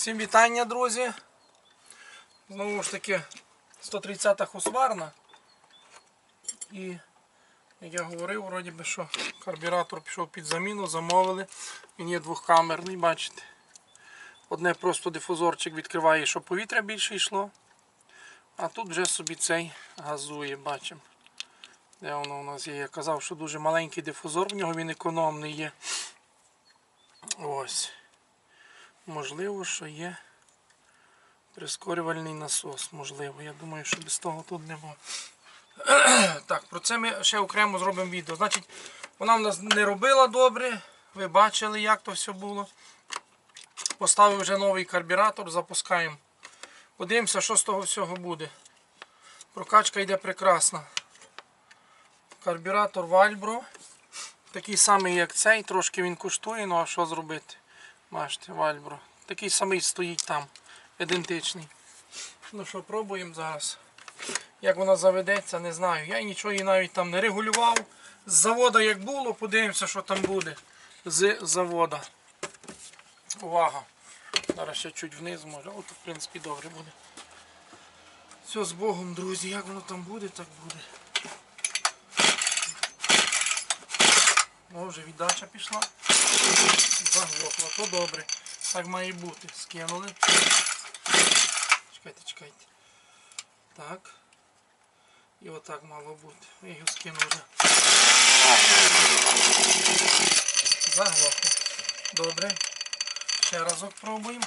Всім вітання, друзі. Знову ж таки 130-та хусварна. І як я говорив, вроді би, що карбюратор пішов під заміну, замовили. Він є двохкамерний, бачите. Одне просто дифузорчик відкриває, щоб повітря більше йшло. А тут вже собі цей газує, бачимо. Де воно у нас є? Я казав, що дуже маленький дифузор, в нього він економний є. Ось. Можливо, що є прискорювальний насос. Можливо. Я думаю, що без того тут нема. Так, про це ми ще окремо зробимо відео. Значить, вона в нас не робила добре. Ви бачили, як то все було. Поставив вже новий карбюратор, запускаємо. Подивимося, що з того всього буде. Прокачка йде прекрасна. Карбюратор Вальбро. Такий самий, як цей, трошки він коштує, ну а що зробити? Бачите, Вальбро. Такий самий стоїть там, ідентичний. Ну що, пробуємо зараз. Як вона заведеться, не знаю. Я нічого її навіть там не регулював. З завода як було, подивимося, що там буде. З завода. Увага. Зараз ще чуть вниз може. От, в принципі, добре буде. Все з Богом, друзі. Як воно там буде, так буде. О, вже віддача пішла. Заглохла, то добре. Так має бути. Скинули. Чекайте, чекайте. Так. І отак мало бути. Я його скину вже. Заглохло. Добре. Ще разок пробуємо.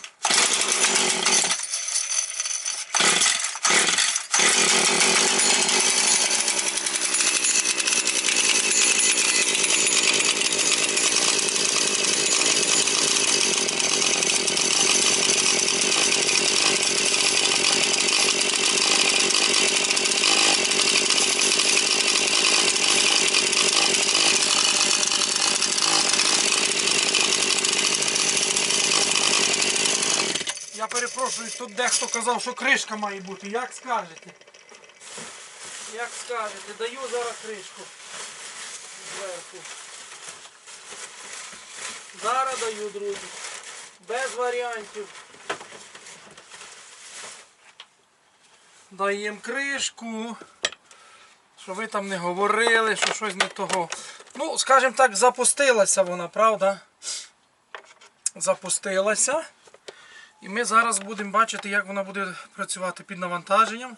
Я перепрошую, тут дехто казав, що кришка має бути. Як скажете? Як скажете, даю зараз кришку. Зверху. Зараз даю, друзі. Без варіантів. Даємо кришку. Що ви там не говорили, що щось не того. Ну, скажімо так, запустилася вона, правда? Запустилася. І ми зараз будемо бачити, як вона буде працювати під навантаженням.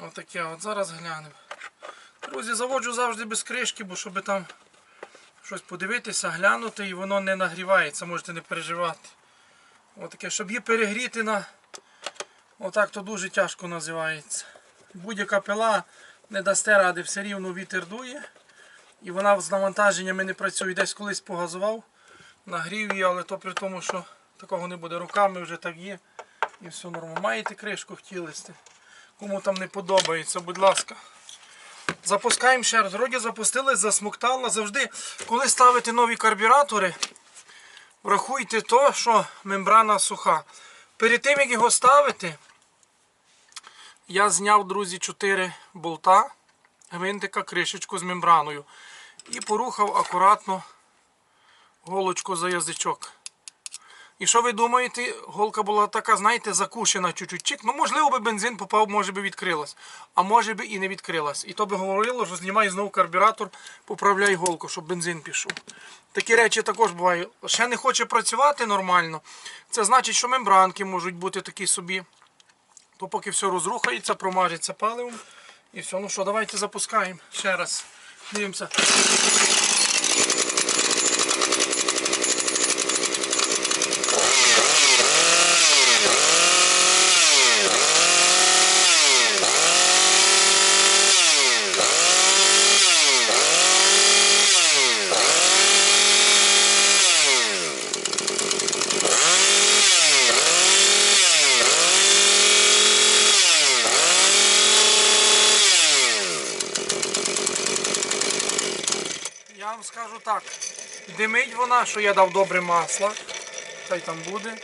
Отаке от зараз глянемо. Друзі, заводжу завжди без кришки, бо щоб там щось подивитися, глянути і воно не нагрівається, можете не переживати. Отаке, щоб її перегріти на отак то дуже тяжко називається. Будь-яка пила не дасте ради, все рівно вітер дує. І вона з навантаженнями не працює. Десь колись погазував, нагрів її, але то при тому, що такого не буде. Руками вже так є. І все нормально. Маєте кришку, хотіли. Кому там не подобається, будь ласка. Запускаємо ще раз. Вроді запустили, засмоктало. Завжди, коли ставите нові карбюратори, врахуйте то, що мембрана суха. Перед тим, як його ставити, я зняв, друзі, 4 болта, гвинтика, кришечку з мембраною. І порухав акуратно голочку за язичок. І що ви думаєте, голка була така, знаєте, закушена чуть-чуть. Чик. Ну, можливо, би бензин попав, може би відкрилась. А може би і не відкрилась. І то би говорило, що знімай знову карбюратор, поправляй голку, щоб бензин пішов. Такі речі також бувають. Ще не хоче працювати нормально. Це значить, що мембранки можуть бути такі собі. То поки все розрухається, промажеться паливом. І все, ну що, давайте запускаємо ще раз. Дивимося. Я вам скажу так. Димить вона, що я дав добре масло. Хай там буде.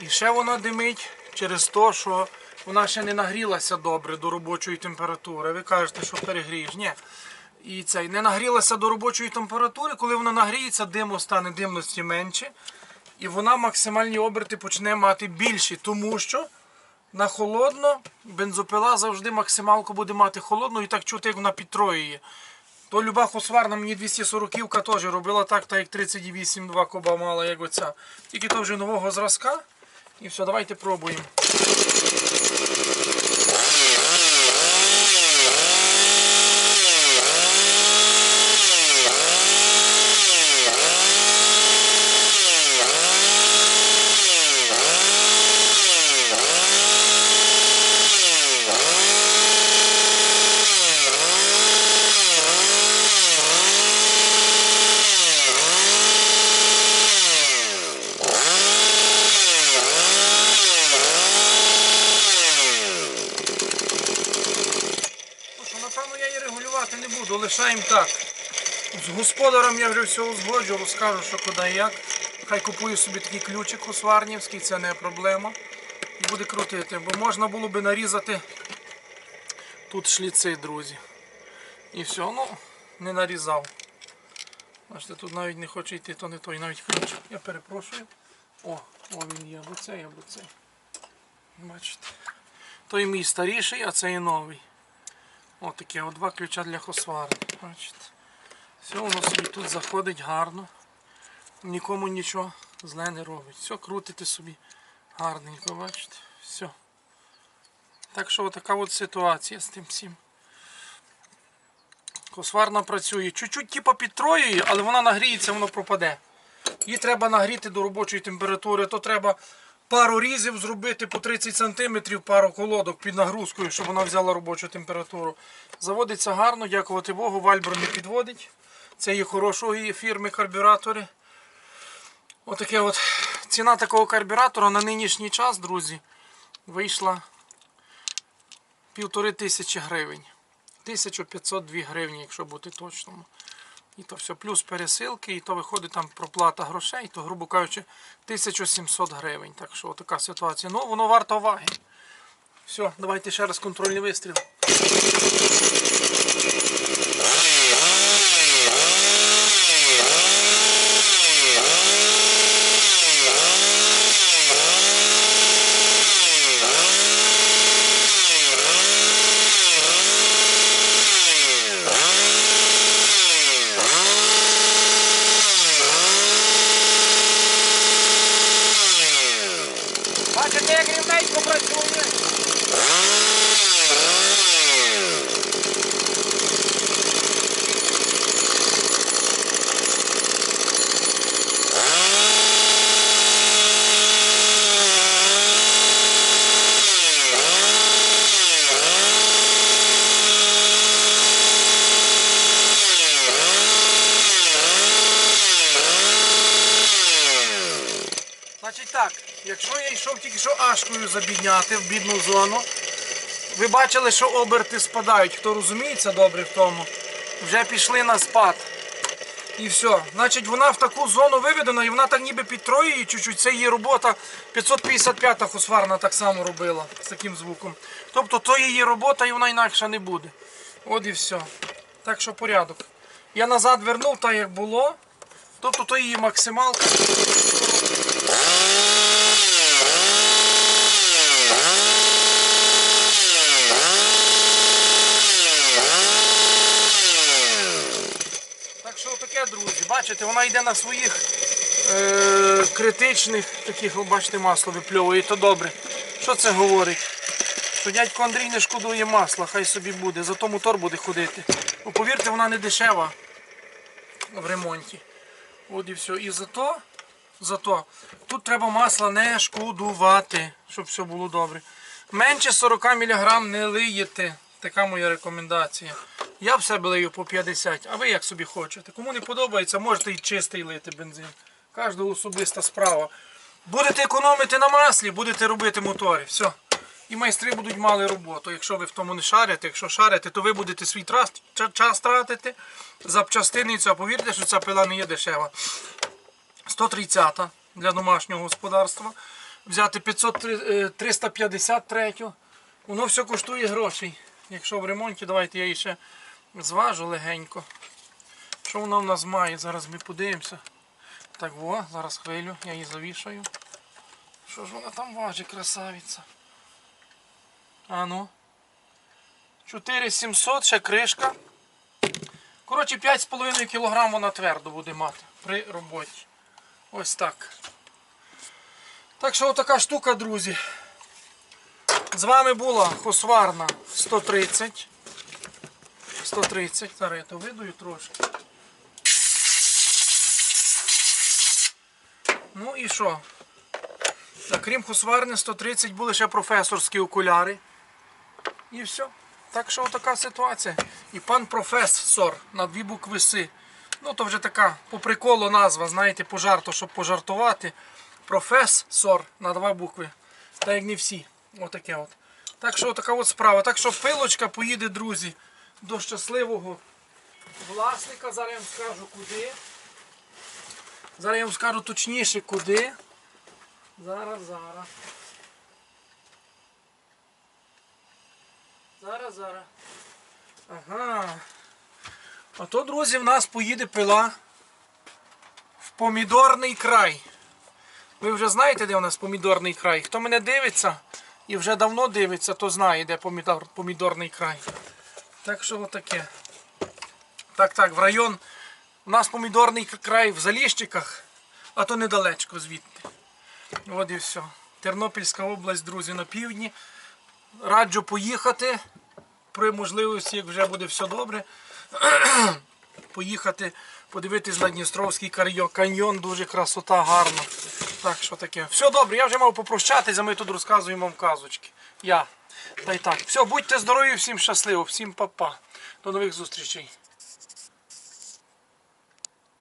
І ще вона димить через те, що вона ще не нагрілася добре до робочої температури. Ви кажете, що перегрієш. Ні. І цей не нагрілася до робочої температури. Коли вона нагріється, диму стане димності менше. і вона максимальні оберти почне мати більші, тому що на холодно бензопила завжди максималку буде мати холодну і так чути, як вона підтроює. То люба хусварна мені 240-ка теж робила так, так як 38 2 коба мала, як оця. Тільки то вже нового зразка. І все, давайте пробуємо. Ну що, напевно, я її регулювати не буду, так. З господарем я вже все узгоджу, розкажу, що куди і як. Хай купує собі такий ключик хусварнівський, це не проблема. Буде крутити, бо можна було би нарізати тут шліци, друзі. І все, ну, не нарізав. Бачите, тут навіть не хоче йти, то не той, навіть ключ. Я перепрошую. О, о він є, або цей, або цей. Бачите. Той мій старіший, а цей новий. Ось таке, от два ключа для хосварни. Бачите. Все воно собі тут заходить гарно. Нікому нічого зле не робить. Все, крутите собі гарненько, бачите. Все. Так що така от ситуація з тим всім. Косварна працює. Чуть-чуть типу підтроює, але вона нагріється, воно пропаде. Її треба нагріти до робочої температури, то треба пару різів зробити по 30 см, пару колодок під нагрузкою, щоб вона взяла робочу температуру. Заводиться гарно, дякувати Богу, вальбер не підводить. Це є хорошої фірми карбюратори. Отаке от. Ціна такого карбюратора на нинішній час, друзі, вийшла півтори тисячі гривень. 1502 гривні, якщо бути точному. І то все, плюс пересилки, і то виходить там проплата грошей, то, грубо кажучи, 1700 гривень. Так що така ситуація. Ну, воно варто уваги. Все, давайте ще раз контрольний вистріл. Бачите, як рівненько працює. Значить так, якщо я йшов тільки що ашкою забідняти в бідну зону, ви бачили, що оберти спадають. Хто розуміється добре в тому, вже пішли на спад. І все. Значить, вона в таку зону виведена і вона так ніби підтроює чуть-чуть. Це її робота 555-та хусварна так само робила з таким звуком. Тобто то її робота і вона інакша не буде. От і все. Так що порядок. Я назад вернув так, як було. Тобто то її максималка. Так що таке, друзі, бачите, вона йде на своїх е- критичних таких, ви бачите, масло випльовує, то добре. Що це говорить? Що дядько Андрій не шкодує масла, хай собі буде, зато мотор буде ходити. Бо повірте, вона не дешева в ремонті. От і все. І зато, зато тут треба масла не шкодувати, щоб все було добре. Менше 40 мг не лиєте. Така моя рекомендація. Я в себе лию по 50, а ви як собі хочете. Кому не подобається, можете і чистий лити бензин. Кожного особиста справа. Будете економити на маслі, будете робити мотори. Все. І майстри будуть мали роботу. Якщо ви в тому не шарите, якщо шарите, то ви будете свій час тратити запчастини. повірте, що ця пила не є дешева. 130 для домашнього господарства. Взяти 500, е, 353. Воно все коштує грошей. Якщо в ремонті, давайте я її ще зважу легенько. Що вона в нас має? Зараз ми подивимося. Так во, зараз хвилю, я її завішаю. Що ж вона там важить, красавиця? А ну. 4700, ще кришка. Коротше, 5,5 кг вона твердо буде мати при роботі. Ось так. Так що отака штука, друзі. З вами була Хосварна 130. 130. Зараз я то видую трошки. Ну і що? Так, крім Хосварни 130 були ще професорські окуляри. І все. Так що така ситуація. І пан професор на дві букви С. Ну то вже така по приколу назва, знаєте, по жарту, щоб пожартувати. Професор на два букви. Та як не всі. Отаке от. Так що така от справа. Так що пилочка поїде, друзі, до щасливого власника. Зараз я вам скажу куди. Зараз я вам скажу точніше куди. Зараз, зараз. Зараз, зараз. Ага. А то, друзі, в нас поїде пила в помідорний край. Ви вже знаєте, де у нас помідорний край? Хто мене дивиться і вже давно дивиться, то знає, де помідор, помідорний край. Так що отаке. Так, так, в район. У нас помідорний край в Заліщиках, а то недалечко звідти. От і все. Тернопільська область, друзі, на півдні. Раджу поїхати. При можливості, як вже буде все добре, поїхати подивитись на Дністровський каньйон, дуже красота, гарна. Так, що таке. Все добре, я вже мав попрощатися, ми тут розказуємо вам казочки. Я. Та й так. Все, будьте здорові, всім щасливо, всім па-па. До нових зустрічей.